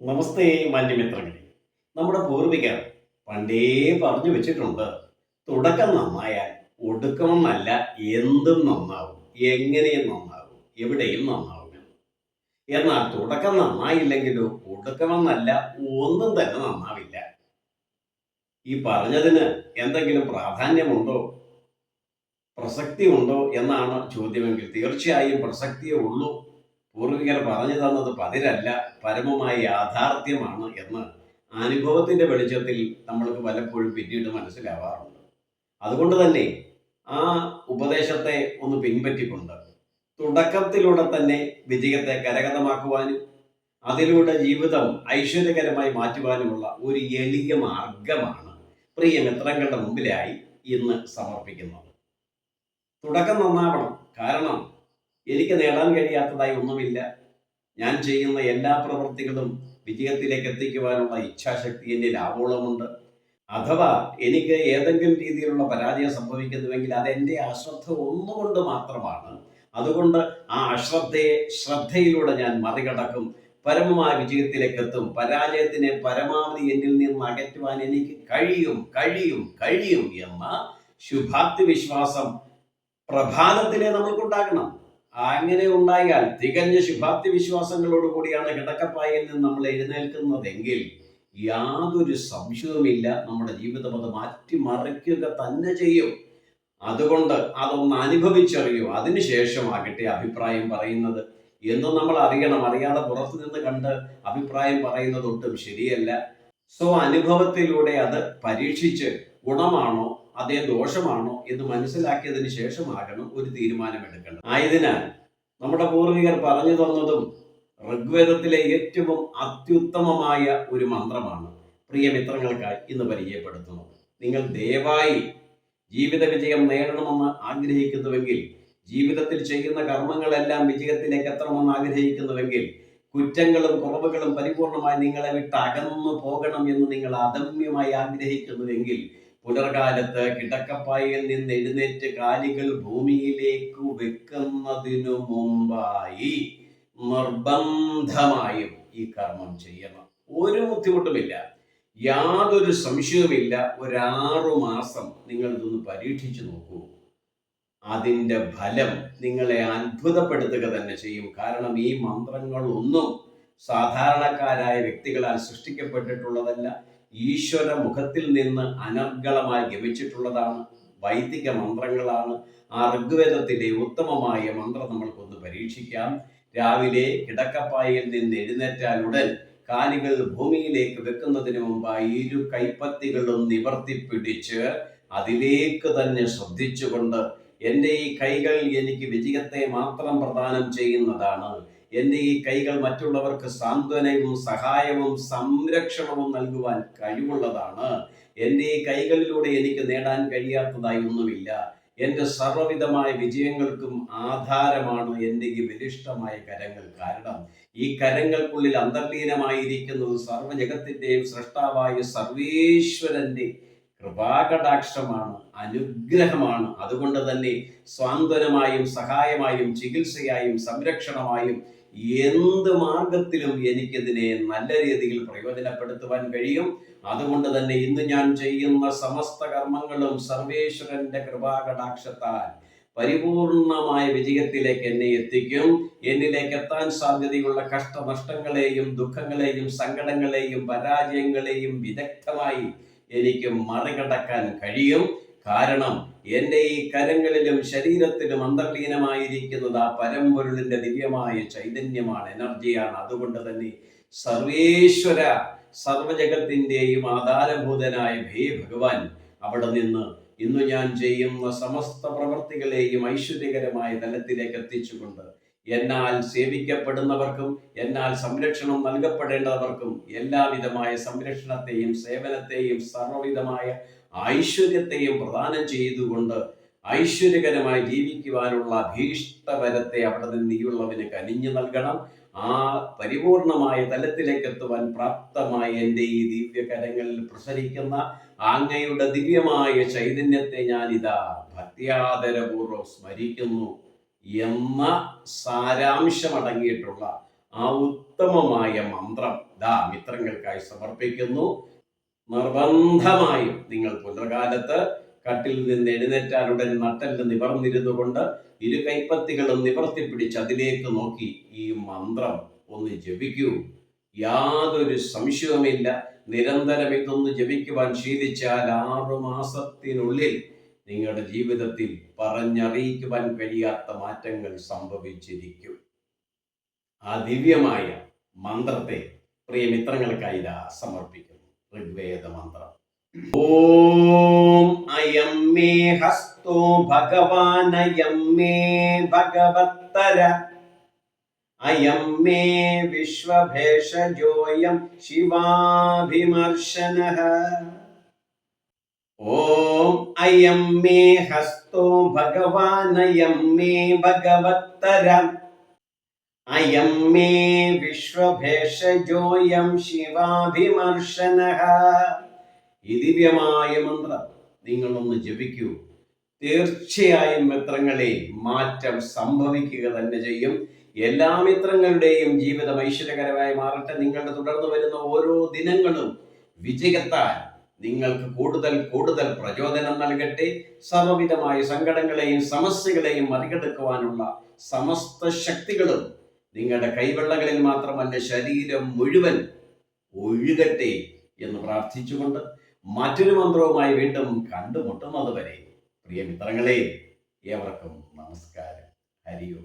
നമസ്തേ മാന്യമിത്രങ്ങളെ. നമ്മുടെ പൂർവികർ പണ്ടേ പറഞ്ഞു വെച്ചിട്ടുണ്ട് തുടക്കം നന്നായാൽ ഒടുക്കമെന്നല്ല എന്തും നന്നാവും എങ്ങനെയും നന്നാവും എവിടെയും നന്നാവുമെന്ന് എന്നാൽ തുടക്കം നന്നായില്ലെങ്കിലോ ഒടുക്കമെന്നല്ല ഒന്നും തന്നെ നന്നാവില്ല. ഈ പറഞ്ഞതിന് എന്തെങ്കിലും പ്രാധാന്യമുണ്ടോ? പ്രസക്തി ഉണ്ടോ എന്നാണ് ചോദ്യമെങ്കിൽ തീർച്ചയായും പ്രസക്തിയേ ഉള്ളൂ. പൂർവികർ പറഞ്ഞു തന്നത് പതിരല്ല പരമമായ യാഥാർത്ഥ്യമാണ് എന്ന് അനുഭവത്തിന്റെ വെളിച്ചത്തിൽ നമ്മൾക്ക് പലപ്പോഴും പിന്നീട് മനസ്സിലാവാറുണ്ട്. അതുകൊണ്ട് തന്നെ ആ ഉപദേശത്തെ ഒന്ന് പിൻപറ്റിക്കൊണ്ട് തുടക്കത്തിലൂടെ തന്നെ വിജയത്തെ കരകതമാക്കുവാനും അതിലൂടെ ജീവിതം ഐശ്വര്യകരമായി മാറ്റുവാനുമുള്ള ഒരു എളിയ മാർഗമാണ് പ്രിയ മിത്രങ്ങളുടെ മുമ്പിലായി ഇന്ന് സമർപ്പിക്കുന്നത്. തുടക്കം നന്നാവണം. കാരണം എനിക്ക് നേടാൻ കഴിയാത്തതായി ഒന്നുമില്ല. ഞാൻ ചെയ്യുന്ന എല്ലാ പ്രവൃത്തികളും വിജയത്തിലേക്ക് എത്തിക്കുവാനുള്ള ഇച്ഛാശക്തി എന്നിൽ ആവോളമുണ്ട്. അഥവാ എനിക്ക് ഏതെങ്കിലും രീതിയിലുള്ള പരാജയം സംഭവിക്കുന്നുവെങ്കിൽ അത് എന്റെ അശ്രദ്ധ ഒന്നുകൊണ്ട് മാത്രമാണ്. അതുകൊണ്ട് ആ അശ്രദ്ധയെ ശ്രദ്ധയിലൂടെ ഞാൻ മറികടക്കും. പരമമായ വിജയത്തിലേക്ക് എത്തും പരാജയത്തിനെ പരമാവധി എന്നിൽ നിന്ന് അകറ്റുവാൻ എനിക്ക് കഴിയും കഴിയും കഴിയും എന്ന ശുഭാപ്തി വിശ്വാസം പ്രഭാതത്തിലെ നമ്മൾക്കുണ്ടാകണം. അങ്ങനെ ഉണ്ടായാൽ തികഞ്ഞ ശുഭാപ്തി വിശ്വാസങ്ങളോട് കൂടിയാണ് കിടക്കപ്പായിൽ നിന്ന് നമ്മൾ എഴുന്നേൽക്കുന്നതെങ്കിൽ യാതൊരു സംശയവുമില്ല. നമ്മുടെ ജീവിതം അത് മാറ്റിമറിക്കുക തന്നെ ചെയ്യും. അതുകൊണ്ട് അതൊന്ന് അനുഭവിച്ചറിയൂ. അതിനുശേഷമാകട്ടെ അഭിപ്രായം പറയുന്നത്. എന്ന് നമ്മൾ അറിയണം. അറിയാതെ പുറത്തു നിന്ന് കണ്ട് അഭിപ്രായം പറയുന്നത് ഒട്ടും ശരിയല്ല. സോ അനുഭവത്തിലൂടെ അത് പരീക്ഷിച്ച് ഗുണമാണോ അതേ ദോഷമാണോ എന്ന് മനസ്സിലാക്കിയതിന് ശേഷമാകണം ഒരു തീരുമാനമെടുക്കണം ആയതിനാൽ നമ്മുടെ പൂർവികർ പറഞ്ഞു തന്നതും ഋഗ്വേദത്തിലെ ഏറ്റവും അത്യുത്തമമായ ഒരു മന്ത്രമാണ് പ്രിയ മിത്രങ്ങൾക്കായി ഇന്ന് പരിചയപ്പെടുത്തുന്നത് നിങ്ങൾ ദയവായി ജീവിത വിജയം നേടണമെന്ന് ആഗ്രഹിക്കുന്നുവെങ്കിൽ ജീവിതത്തിൽ ചെയ്യുന്ന കർമ്മങ്ങളെല്ലാം വിജയത്തിലേക്ക് എത്തണമെന്ന് ആഗ്രഹിക്കുന്നുവെങ്കിൽ കുറ്റങ്ങളും കുറവുകളും പരിപൂർണമായി നിങ്ങളെ വിട്ട് അകന്നു പോകണം എന്ന് നിങ്ങൾ അദമ്യമായി ആഗ്രഹിക്കുന്നുവെങ്കിൽ പുലർകാലത്ത് കിടക്കപ്പായയിൽ നിന്ന് എഴുന്നേറ്റ് കാലികൾ ഭൂമിയിലേക്ക് വെക്കുന്നതിനു മുമ്പായി നിർബന്ധമായും ഈ കർമ്മം ചെയ്യണം. ഒരു ബുദ്ധിമുട്ടുമില്ല. യാതൊരു സംശയവുമില്ല. ഒരാറു മാസം നിങ്ങൾ ഇതൊന്ന് പരീക്ഷിച്ചു നോക്കൂ. അതിന്റെ ഫലം നിങ്ങളെ അത്ഭുതപ്പെടുത്തുക തന്നെ ചെയ്യും. കാരണം ഈ മന്ത്രങ്ങളൊന്നും സാധാരണക്കാരായ വ്യക്തികളാൽ സൃഷ്ടിക്കപ്പെട്ടിട്ടുള്ളതല്ല. ഈശ്വര മുഖത്തിൽ നിന്ന് അനർഗളമായി ഗമിച്ചിട്ടുള്ളതാണ് വൈദിക മന്ത്രങ്ങളാണ്. ആ ഋഗ്വേദത്തിലെ ഉത്തമമായ മന്ത്രം നമ്മൾക്കൊന്ന് പരീക്ഷിക്കാം. രാവിലെ കിടക്കപ്പായയിൽ നിന്ന് എഴുന്നേറ്റാലുടൻ കാലുകൾ ഭൂമിയിലേക്ക് വെക്കുന്നതിന് മുമ്പായി ഇരു കൈപ്പത്തികളും നിവർത്തി പിടിച്ച് അതിലേക്ക് തന്നെ ശ്രദ്ധിച്ചുകൊണ്ട് എന്റെ ഈ കൈകൾ എനിക്ക് വിജയത്തെ മാത്രം പ്രദാനം ചെയ്യുന്നതാണ്. എന്റെ ഈ കൈകൾ മറ്റുള്ളവർക്ക് സാന്ത്വനവും സഹായവും സംരക്ഷണവും നൽകുവാൻ കഴിവുള്ളതാണ്. എന്റെ ഈ കൈകളിലൂടെ എനിക്ക് നേടാൻ കഴിയാത്തതായി ഒന്നുമില്ല. എന്റെ സർവവിധമായ വിജയങ്ങൾക്കും ആധാരമാണ് എന്റെ ഈ ബലിഷ്ഠമായ കരങ്ങൾ. കാരണം ഈ കരങ്ങൾക്കുള്ളിൽ അന്തർലീനമായിരിക്കുന്നത് സർവജഗത്തിന്റെയും സൃഷ്ടാവായ സർവേശ്വരന്റെ കൃപാകടാക്ഷമാണ് അനുഗ്രഹമാണ്. അതുകൊണ്ട് തന്നെ സ്വാന്തനമായും സഹായമായും ചികിത്സയായും സംരക്ഷണമായും എന്ത് മാർഗത്തിലും എനിക്കിതിനെ നല്ല രീതിയിൽ പ്രയോജനപ്പെടുത്തുവാൻ കഴിയും. അതുകൊണ്ട് തന്നെ ഇന്ന് ഞാൻ ചെയ്യുന്ന സമസ്ത കർമ്മങ്ങളും സർവേശ്വരന്റെ കൃപാകടാക്ഷത്താൽ പരിപൂർണമായ വിജയത്തിലേക്ക് എന്നെ എത്തിക്കും. എന്നിലേക്ക് എത്താൻ സാധ്യതയുള്ള കഷ്ടനഷ്ടങ്ങളെയും ദുഃഖങ്ങളെയും സങ്കടങ്ങളെയും പരാജയങ്ങളെയും വിദഗ്ധമായി എനിക്ക് മറികടക്കാൻ കഴിയും. കാരണം എന്റെ ഈ കരങ്ങളിലും ശരീരത്തിലും അന്തർലീനമായിരിക്കുന്നത് ആ പരമ്പൊരുളിന്റെ ദിവ്യമായ ചൈതന്യമാണ് എനർജിയാണ്. അതുകൊണ്ട് തന്നെ സർവേശ്വര സർവജഗത്തിന്റെയും ആധാരഭൂതനായ ഭേ ഭഗവാൻ അവിടെ നിന്ന് ഇന്ന് ഞാൻ ചെയ്യുന്ന സമസ്ത പ്രവർത്തികളെയും ഐശ്വര്യകരമായ തലത്തിലേക്ക് എത്തിച്ചുകൊണ്ട് എന്നാൽ സേവിക്കപ്പെടുന്നവർക്കും എന്നാൽ സംരക്ഷണം നൽകപ്പെടേണ്ടവർക്കും എല്ലാവിധമായ സംരക്ഷണത്തെയും സേവനത്തെയും സർവവിധമായ ഐശ്വര്യത്തെയും പ്രദാനം ചെയ്തുകൊണ്ട് ഐശ്വര്യകരമായി ജീവിക്കുവാനുള്ള ഭീഷ്ടവരത്തെ അവിടെ നിന്ന് നീയുള്ളവന് കനിഞ്ഞു നൽകണം. ആ പരിപൂർണമായ തലത്തിലേക്ക് എത്തുവാൻ പ്രാപ്തമായ എന്റെ ഈ ദിവ്യകരങ്ങളിൽ പ്രസരിക്കുന്ന അങ്ങയുടെ ദിവ്യമായ ചൈതന്യത്തെ ഇതാ ഭക്തിയാദരപൂർവം സ്മരിക്കുന്നു എന്ന സാരാംശമടങ്ങിയിട്ടുള്ള ആ ഉത്തമമായ മന്ത്രം ദാ മിത്രങ്ങൾക്കായി സമർപ്പിക്കുന്നു. നിർബന്ധമായും നിങ്ങൾ പുലർകാലത്ത് കട്ടിൽ നിന്ന് എഴുന്നേറ്റാലുടൻ നട്ടൽ നിവർന്നിരുന്നു കൊണ്ട് ഇരു കൈപ്പത്തികളും നിവർത്തി പിടിച്ച് അതിലേക്ക് നോക്കി ഈ മന്ത്രം ഒന്ന് ജപിക്കൂ. യാതൊരു സംശയവുമില്ല. നിരന്തരം ഇതൊന്ന് ജപിക്കുവാൻ ശീലിച്ചാൽ ആറു മാസത്തിനുള്ളിൽ നിങ്ങളുടെ ജീവിതത്തിൽ പറഞ്ഞറിയിക്കുവാൻ കഴിയാത്ത മാറ്റങ്ങൾ സംഭവിച്ചിരിക്കും. ആ ദിവ്യമായ മന്ത്രത്തെ പ്രിയ മിത്രങ്ങൾക്കായി ഇതാ സമർപ്പിക്കുന്നു. ഋഗ്വേദ മന്ത്രം ഓം അയം മേ ഹസ്തോ ഭഗവാൻ അയം മേ ഭഗവത്തര അയം മേ വിശ്വഭേഷജോയം ശിവാഭിമർശന. ഓം അയം മേ ഹസ്തോ ഭഗവാൻ അയം മേ ഭഗവത്തര അയം മേ വിശ്വഭേഷജോയം ശിവാഭിമർശന ഈ ദിവ്യമായ മന്ത്രം നിങ്ങളൊന്ന് ജപിക്കൂ. തീർച്ചയായും മിത്രങ്ങളെ മാറ്റം സംഭവിക്കുക തന്നെ ചെയ്യും. എല്ലാ മിത്രങ്ങളുടെയും ജീവിതം ഐശ്വര്യകരമായി മാറട്ടെ. നിങ്ങളുടെ തുടർന്ന് വരുന്ന ഓരോ ദിനങ്ങളും വിജയത്താൽ നിങ്ങൾക്ക് കൂടുതൽ കൂടുതൽ പ്രചോദനം നൽകട്ടെ. സർവവിധമായ സങ്കടങ്ങളെയും സമസ്യകളെയും മറികടക്കുവാനുള്ള സമസ്ത ശക്തികളും നിങ്ങളുടെ കൈവെള്ളകളിൽ മാത്രമല്ല ശരീരം മുഴുവൻ ഒഴുകട്ടെ എന്ന് പ്രാർത്ഥിച്ചുകൊണ്ട് മറ്റൊരു മന്ത്രവുമായി വീണ്ടും കണ്ടുമുട്ടുന്നത് വരെ പ്രിയ മിത്രങ്ങളെ ഏവർക്കും നമസ്കാരം. ഹരിയും